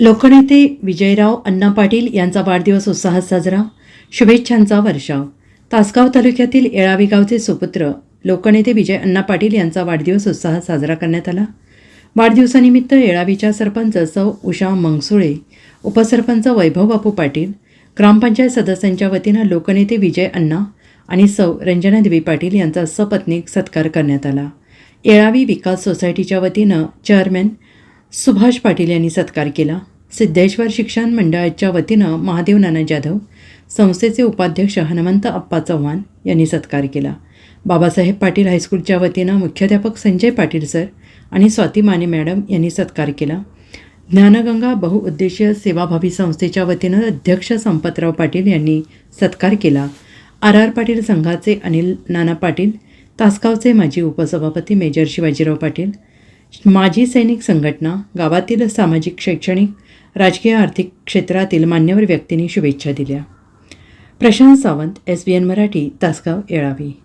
लोकनेते विजयराव अण्णा पाटील यांचा वाढदिवस उत्साहात साजरा. शुभेच्छांचा वर्षाव तासगाव तालुक्यातील येळावी गावचे सुपुत्र लोकनेते विजय अण्णा पाटील यांचा वाढदिवस उत्साहात साजरा करण्यात आला. वाढदिवसानिमित्त येळावीच्या सरपंच सौ उषा मंगसुळे उपसरपंच वैभव बापू पाटील ग्रामपंचायत सदस्यांच्या वतीनं लोकनेते विजय अण्णा आणि सौ रंजना देवी पाटील यांचा सपत्नीक सत्कार करण्यात आला. येळावी विकास सोसायटीच्या वतीनं चेअरमॅन सुभाष पाटील यांनी सत्कार केला. सिद्धेश्वर शिक्षण मंडळाच्या वतीनं महादेव नाना जाधव संस्थेचे उपाध्यक्ष हनुमंत अप्पा चव्हाण यांनी सत्कार केला. बाबासाहेब पाटील हायस्कूलच्या वतीनं मुख्याध्यापक संजय पाटील सर आणि स्वाती माने मॅडम यांनी सत्कार केला. ज्ञानगंगा बहुउद्देशीय सेवाभावी संस्थेच्या वतीनं अध्यक्ष संपतराव पाटील यांनी सत्कार केला. आर आर पाटील संघाचे अनिल नाना पाटील तासगावचे माजी उपसभापती मेजर शिवाजीराव पाटील माजी सैनिक संघटना गावातील सामाजिक शैक्षणिक राजकीय आर्थिक क्षेत्रातील मान्यवर व्यक्तींनी शुभेच्छा दिल्या. Prashant Sawant S B N Marathi Tasgaon Yelavi.